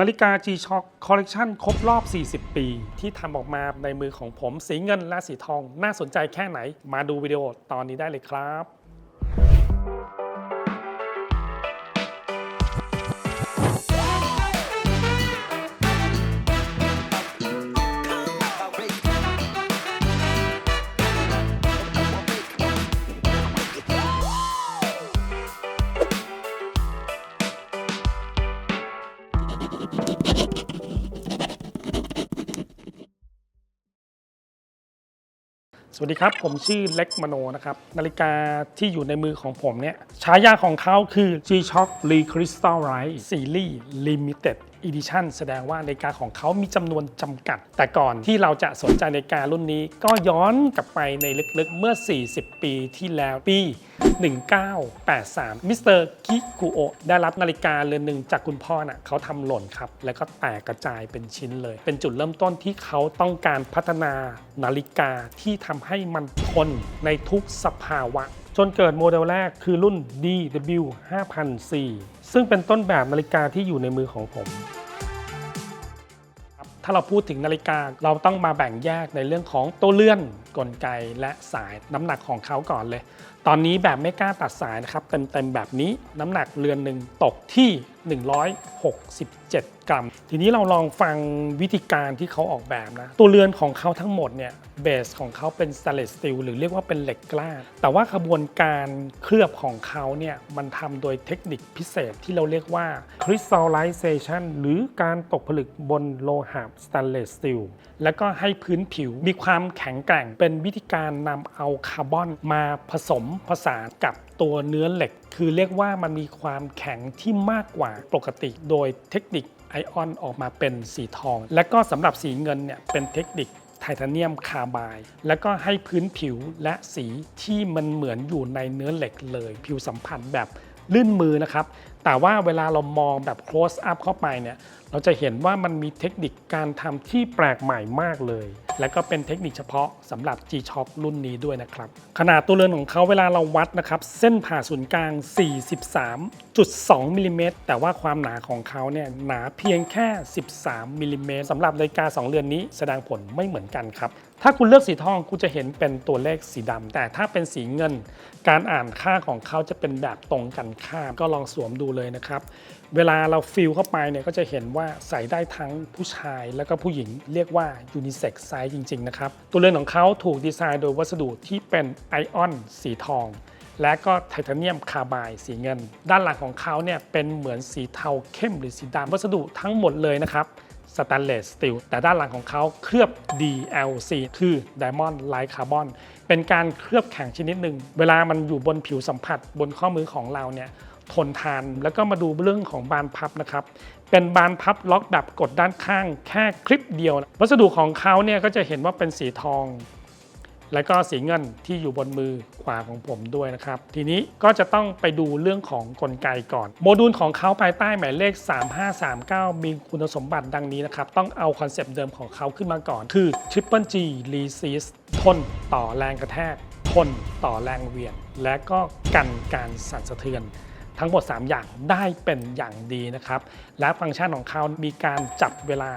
นาฬิกา G-Shock Collection ครบรอบ 40 ปี ที่ทำออกมาในมือของผมสีเงินและสีทอง น่าสนใจแค่ไหน มาดูวิดีโอตอนนี้ได้เลยครับ สวัสดีครับ ผมชื่อเล็กมโนนะครับ นาฬิกาที่อยู่ในมือของผมเนี่ยฉายาของเขาคือ G-Shock Re Crystal Light Series Limited Edition แสดงว่านาฬิกาของเขามีจำนวนจำกัด แต่ก่อนที่เราจะสนใจนาฬิการุ่นนี้ ก็ย้อนกลับไปในลึกๆเมื่อ 40 ปีที่แล้วปี 1983 มิสเตอร์คิคุโอะได้รับนาฬิกาเรือนหนึ่งจากคุณพ่อน่ะเขาทำหล่นครับ แล้วก็แตกกระจายเป็นชิ้นเลย เป็นจุดเริ่มต้นที่เขาต้องการพัฒนานาฬิกาที่ทำให้มันทนในทุกสภาวะ จนเกิดโมเดลแรกคือรุ่น DW 5004ซึ่งเป็นต้นแบบนาฬิกาที่อยู่ในมือของผม ถ้าเราพูดถึงนาฬิกาเราต้องมาแบ่งแยกในเรื่องของตัวเลื่อน กลไกและสายน้ำหนักของเขาก่อนเลย ตอนนี้แบบไม่กล้าตัดสายนะครับ เต็มๆแบบนี้น้ำหนักเรือนหนึ่งตกที่ 167 กรัม ทีนี้เราลองฟังวิธีการที่เขาออกแบบนะ ตัวเรือนของเขาทั้งหมดเนี่ยเบสของเขาเป็นส t ต n เลสสตีลหรือเรียกว่าเป็นเหล็กกล้า แต่ว่าขบวนการเคลือบของเขาเนี่ยมันทำโดยเทคนิคพิเศษที่เราเรียกว่า crystallization หรือการตกผลึกบนโลหะส t ต n เลสสตีลแล้วก็ให้พื้นผิวมีความแข็งแกร่งเป็นวิธีการนำเอาคาร์บอนมาผสมผสานกับตัวเนื้อเหล็ก คือเรียกว่ามันมีความแข็งที่มากกว่าปกติ โดยเทคนิคไอออนออกมาเป็นสีทอง และก็สำหรับสีเงินเนี่ยเป็นเทคนิคไทเทเนียมคาร์บายแล้วก็ให้พื้นผิวและสีที่มันเหมือนอยู่ในเนื้อเหล็กเลย ผิวสัมผัสแบบลื่นมือนะครับ แต่ว่าเวลาเรามองแบบ close up เข้าไปเนี่ย เราจะเห็นว่ามันมีเทคนิคการทำที่แปลกใหม่มากเลย และก็เป็นเทคนิคเฉพาะสำหรับ G-Shock รุ่นนี้ด้วยนะครับ ขนาดตัวเรือนของเขาเวลาเราวัดนะครับ เส้นผ่าศูนย์กลาง 43.2มิลลิเมตรแต่ว่าความหนาของเขาเนี่ยหนาเพียงแค่ 13มิลลิเมตรสำหรับนาฬิกา2เรือนนี้แสดงผลไม่เหมือนกันครับ ถ้าคุณเลือกสีทองคุณจะเห็นเป็นตัวเลขสีดำแต่ถ้าเป็นสีเงิน การอ่านค่าของเขาจะเป็นแบบตรงกันข้ามก็ลองสวมดูเลยนะครับ เวลาเราฟิลเข้าไปเนี่ยก็จะเห็นว่าใส่ได้ทั้งผู้ชายแล้วก็ผู้หญิงเรียกว่ายูนิเซ็กซ์ไซส์จริงๆนะครับ ตัวเรือนของเขาถูกดีไซน์โดยวัสดุที่เป็นไอออนสีทองและก็ไทเทเนียมคาร์บายสีเงิน ด้านหลังของเขาเนี่ยเป็นเหมือนสีเทาเข้มหรือสีดำวัสดุทั้งหมดเลยนะครับ สแตนเลสสตีลแต่ด้านหลังของเขาเคลือบ DLC คือ Diamond Light Carbon เป็นการเคลือบแข็งชนิดหนึ่ง เวลามันอยู่บนผิวสัมผัสบนข้อมือของเราเนี่ยทนทานแล้วก็มาดูเรื่องของบานพับนะครับ เป็นบานพับล็อกแบบกดด้านข้าง แค่คลิปเดียว วัสดุของเขาเนี่ยก็จะเห็นว่าเป็นสีทอง แล้วก็สีเงินที่อยู่บนมือขวาของผมด้วยนะครับ ทีนี้ก็จะต้องไปดูเรื่องของกลไกก่อน โมดูลของเขาภายใต้หมายเลข 3539 มีคุณสมบัติดังนี้นะครับ ต้องเอาคอนเซปต์เดิมของเขาขึ้นมาก่อน คือ Triple G Resist ทนต่อแรงกระแทก ทนต่อแรงเวียงและก็กันการสั่นสะเทือนทั้งหมด 3 อย่างได้เป็นอย่างดีนะครับ และฟังก์ชันของเขามีการจับเวลา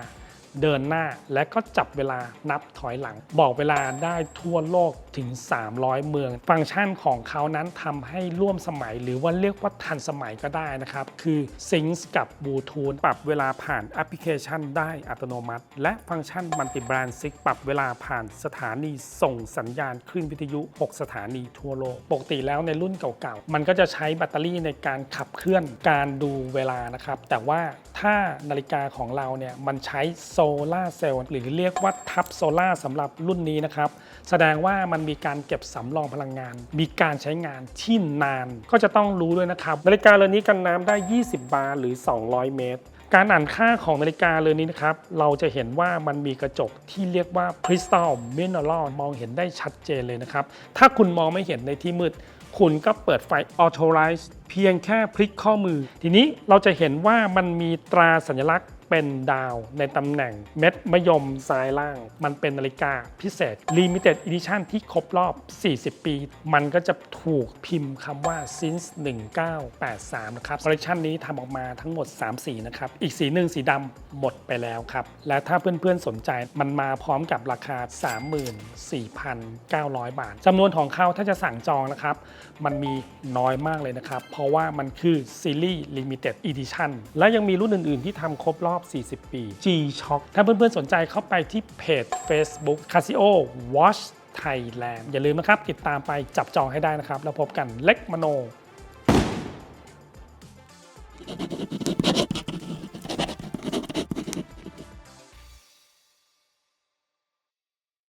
เดินหน้าและก็จับเวลานับถอยหลัง บอกเวลาได้ทั่วโลกถึง 300 เมือง ฟังก์ชันของเขานั้นทำให้ร่วมสมัย หรือว่าเรียกว่าทันสมัยก็ได้นะครับ คือซิงส์กับบลูทูธปรับเวลาผ่านแอปพลิเคชันได้อัตโนมัติ และฟังก์ชันมัลติแบรนด์ซิกปรับเวลาผ่านสถานีส่งสัญญาณคลื่นวิทยุ 6 สถานีทั่วโลก ปกติแล้วในรุ่นเก่าๆ มันก็จะใช้แบตเตอรี่ในการขับเคลื่อนการดูเวลานะครับ แต่ว่าถ้านาฬิกาของเราเนี่ยมันใช้โซลาเซลล์หรือเรียกว่าทับโซลาสำหรับรุ่นนี้นะครับ แสดงว่ามันมีการเก็บสำรองพลังงาน มีการใช้งานที่นาน ก็จะต้องรู้ด้วยนะครับนาฬิกาเรือนนี้กันน้ำได้ 20 บาร์หรือ 200 เมตร การอ่านค่าของนาฬิกาเรือนนี้นะครับ เราจะเห็นว่ามันมีกระจกที่เรียกว่า Crystal Mineral มองเห็นได้ชัดเจนเลยนะครับ ถ้าคุณมองไม่เห็นในที่มืดคุณก็เปิดไฟ Auto Rise เพียงแค่พลิกข้อมือ ทีนี้เราจะเห็นว่ามันมีตราสัญลักษณ์ เป็นดาวในตำแหน่งเม็ดมะยมซ้ายล่าง มันเป็นนาฬิกาพิเศษ Limited Edition ที่ครบรอบ 40 ปี มันก็จะถูกพิมพ์คำว่า since 1983 นะครับคอลเลคชันนี้ทำออกมาทั้งหมด 3 สีนะครับ อีกสีหนึ่งสีดำหมดไปแล้วครับ และถ้าเพื่อนๆสนใจมันมาพร้อมกับราคา 34,900 บาทจำนวนของเขาถ้าจะสั่งจองนะครับ มันมีน้อยมากเลยนะครับ เพราะว่ามันคือซีรีส์ Limited Edition และยังมีรุ่นอื่น ๆ ที่ทำครบรอบอบ 40 ปี G-Shock ถ้าเพื่อนๆ สนใจเข้าไปที่เพจ Facebook Casio Watch Thailand อย่าลืมนะครับ ติดตามไปจับจองให้ได้นะครับ แล้วพบกันเล็กมโน